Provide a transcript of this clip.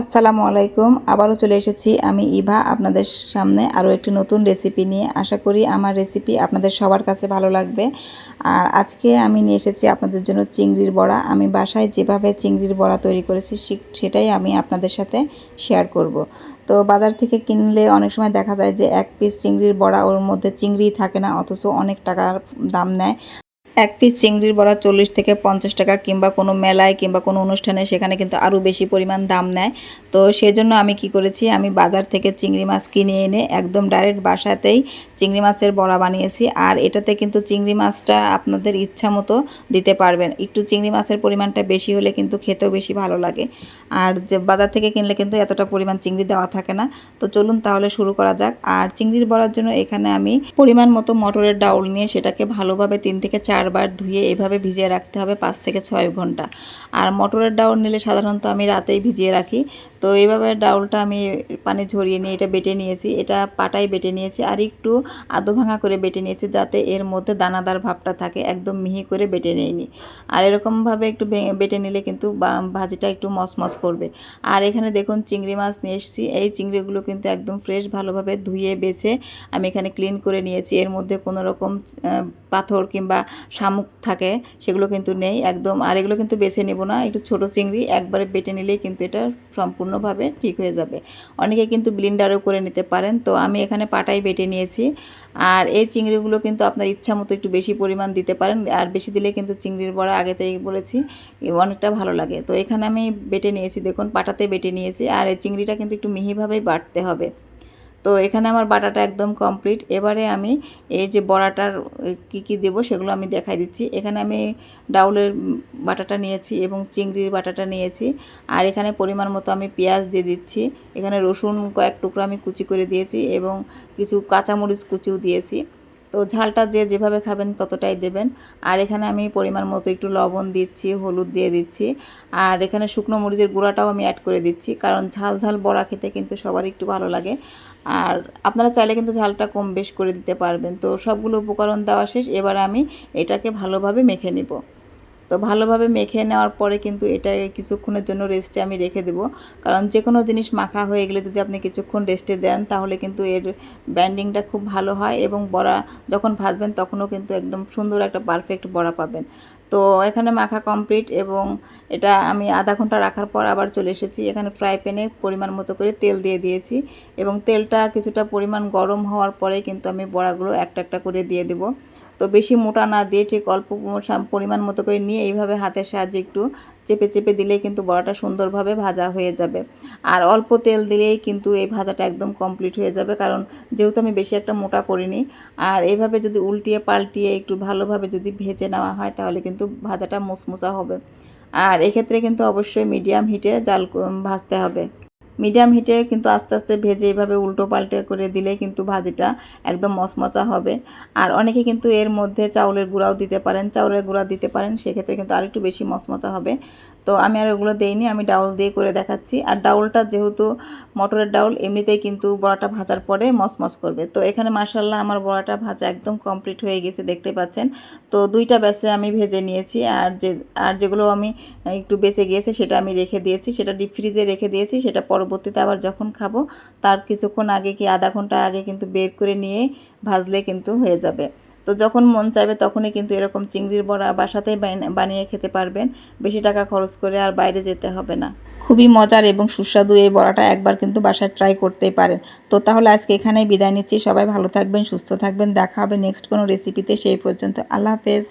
আসসালামু আলাইকুম। আবারও চলে এসেছি আমি ইভা, আপনাদের সামনে আরও একটি নতুন রেসিপি নিয়ে। আশা করি আমার রেসিপি আপনাদের সবার কাছে ভালো লাগবে। আর আজকে আমি নিয়ে এসেছি আপনাদের জন্য চিংড়ির বড়া। আমি বাসায় যেভাবে চিংড়ির বড়া তৈরি করেছি সেটাই আমি আপনাদের সাথে শেয়ার করব। তো বাজার থেকে কিনলে অনেক সময় দেখা যায় যে এক পিস চিংড়ির বড়া ওর মধ্যে চিংড়ি থাকে না, অথচ অনেক টাকার দাম নেয়। এক পিস চিংড়ির বড়া চল্লিশ থেকে পঞ্চাশ টাকা কিংবা কোনো মেলায় কিংবা কোনো অনুষ্ঠানে সেখানে কিন্তু আরও বেশি পরিমাণ দাম নেয়। তো সেজন্য আমি কি করেছি, আমি বাজার থেকে চিংড়ি মাছ কিনে এনে একদম ডাইরেক্ট বাসাতেই চিংড়ি মাছের বড়া বানিয়েছি। আর এটাতে কিন্তু চিংড়ি মাছটা আপনাদের ইচ্ছা মতো দিতে পারবেন। একটু চিংড়ি মাছের পরিমাণটা বেশি হলে কিন্তু খেতেও বেশি ভালো লাগে। আর যে বাজার থেকে কিনলে কিন্তু এতটা পরিমাণ চিংড়ি দেওয়া থাকে না। তো চলুন তাহলে শুরু করা যাক। আর চিংড়ির বড়ার জন্য এখানে আমি পরিমাণ মতো মটরের ডাউল নিয়ে সেটাকে ভালোভাবে তিন থেকে চারবার ধুয়ে এভাবে ভিজিয়ে রাখতে হবে পাঁচ থেকে ছয় ঘণ্টা। আর মটরের ডাউন নিলে সাধারণত আমি রাতেই ভিজিয়ে রাখি। তো এইভাবে ডাউলটা আমি পানি ঝরিয়ে নিয়ে এটা বেটে নিয়েছি। এটা পাটায় বেটে নিয়েছি আর একটু আদো ভাঙা করে বেটে নিয়েছি যাতে এর মধ্যে দানাদার ভাবটা থাকে। একদম মিহি করে বেটে নিইনি। আর এরকমভাবে একটু বেটে নিলে কিন্তু ভাজিটা একটু মসমস করবে। আর এখানে দেখুন চিংড়ি মাছ নিয়ে এসেছি। এই চিংড়িগুলো কিন্তু একদম ফ্রেশ ভালোভাবে ধুয়ে বেছে আমি এখানে ক্লিন করে নিয়েছি। এর মধ্যে কোনো রকম পাথর কিংবা শামুক থাকে সেগুলো কিন্তু নেই একদম। আর এগুলো কিন্তু বেছে নেব না। একটু ছোট চিংড়ি একবারে বেটে নিলেই কিন্তু এটা সম্পূর্ণভাবে ঠিক হয়ে যাবে। অনেকে কিন্তু ব্লিন্ডারও করে নিতে পারেন। তো আমি এখানে পাটাই বেটে নিয়েছি। আর এই চিংড়িগুলো কিন্তু আপনার ইচ্ছা মতো একটু বেশি পরিমাণ দিতে পারেন। আর বেশি দিলে কিন্তু চিংড়ির বড়া আগে থেকে বলেছি অনেকটা ভালো লাগে। তো এখানে আমি বেটে নিয়েছি, দেখুন, পাটাতে বেটে নিয়েছি। আর এই চিংড়িটা কিন্তু একটু মিহিভাবেই বাটতে হবে। তো এখানে আমার বাটাটা একদম কমপ্লিট। এবারে আমি এই যে বড়াটার কি কি দেব সেগুলো আমি দেখাই দিচ্ছি। এখানে আমি ডাউলের বাটাটা নিয়েছি এবং চিংড়ির বাটাটা নিয়েছি। আর এখানে পরিমাণ মতো আমি পেঁয়াজ দিয়ে দিচ্ছি। এখানে রসুন কয়েক টুকরো আমি কুচি করে দিয়েছি এবং কিছু কাঁচামরিচ কুচিও দিয়েছি। তো ঝালটা যে যেভাবে খাবেন ততটাই দেবেন। আর এখানে আমি পরিমাণ মতো একটু লবণ দিচ্ছি, হলুদ দিয়ে দিচ্ছি। আর এখানে শুকনো মরিচের গুঁড়াটাও আমি অ্যাড করে দিচ্ছি, কারণ ঝাল ঝাল বড়া খেতে কিন্তু সবার একটু ভালো লাগে। আর আপনারা চাইলে কিন্তু ঝালটা কম বেশ করে দিতে পারবেন। তো সবগুলো উপকরণ দেওয়া শেষ, এবার আমি এটাকে ভালোভাবে মেখে নেব। তো ভালোভাবে মেখে নেওয়ার পরে কিন্তু এটা কিছুক্ষণের জন্য রেস্টে আমি রেখে দেবো। কারণ যে কোনো জিনিস মাখা হয়ে গেলে যদি আপনি কিছুক্ষণ রেস্টে দেন, তাহলে কিন্তু এর ব্যান্ডিংটা খুব ভালো হয় এবং বড়া যখন ভাজবেন তখনও কিন্তু একদম সুন্দর একটা পারফেক্ট বড়া পাবেন। তো এখানে মাখা কমপ্লিট এবং এটা আমি আধা ঘণ্টা রাখার পর আবার চলে এসেছি। এখানে ফ্রাই প্যানে পরিমাণ মতো করে তেল দিয়ে দিয়েছি এবং তেলটা কিছুটা পরিমাণ গরম হওয়ার পরে কিন্তু আমি বড়াগুলো একটা একটা করে দিয়ে দেবো। তো বেশি মোটা না দিয়ে ঠিক অল্প পরিমাণ মতো করে নিয়ে এইভাবে হাতের সাহায্যে একটু চেপে চেপে দিলেই কিন্তু বড়াটা সুন্দরভাবে ভাজা হয়ে যাবে। আর অল্প তেল দিলেই কিন্তু এই ভাজাটা একদম কমপ্লিট হয়ে যাবে, কারণ যেহেতু আমি বেশি একটা মোটা করিনি, আর এইভাবে যদি উল্টিয়ে পাল্টিয়ে একটু ভালোভাবে যদি ভেজে নেওয়া হয় তাহলে কিন্তু ভাজাটা মুসমুসা হবে। আর এক্ষেত্রে কিন্তু অবশ্যই মিডিয়াম হিটে জাল ভাজতে হবে। মিডিয়াম হিটে কিন্তু আস্তে আস্তে ভেজে এভাবে উল্টো পাল্টে করে দিলে কিন্তু ভাজিটা একদম মচমচা হবে। আর অনেকে কিন্তু এর মধ্যে চাউলের গুঁড়াও দিতে পারেন, চাউলের গুঁড়া দিতে পারেন, সেক্ষেত্রে কিন্তু আরেকটু বেশি মচমচা হবে। তো আমি আর ওগুলো দেইনি, আমি ডাউল দিয়ে করে দেখাচ্ছি। আর ডাউলটা যেহেতু মটরের ডাউল, এমনিতেই কিন্তু বড়াটা ভাজার পরে মচমচ করবে। তো এখানে মাসাল্লাহ আমার বড়াটা ভাজা একদম কমপ্লিট হয়ে গেছে, দেখতে পাচ্ছেন। তো দুইটা ব্যাসে আমি ভেজে নিয়েছি, আর যে, আর যেগুলো আমি একটু বেঁচে গিয়েছে সেটা আমি রেখে দিয়েছি, সেটা ডিপ ফ্রিজে রেখে দিয়েছি, সেটা পরবর্তীতে আবার যখন খাব, তার কিছুক্ষণ আগে কি আধা ঘণ্টা আগে কিন্তু বের করে নিয়ে ভাজলে কিন্তু হয়ে যাবে। তো যখন মন চাইবে তখনই কিন্তু এরকম চিংড়ির বড়া বাসাতেই বান- বানিয়ে খেতে পারবেন। বেশি টাকা খরচ করে আর বাইরে যেতে হবে না। খুবই মজার এবং সুস্বাদু এই বড়াটা একবার কিন্তু বাসায় ট্রাই করতেই পারেন। তো তাহলে আজকে এখানেই বিদায় নিচ্ছি। সবাই ভালো থাকবেন, সুস্থ থাকবেন। দেখা হবে নেক্সট কোনো রেসিপিতে সেই পর্যন্ত আল্লাহ হাফেজ।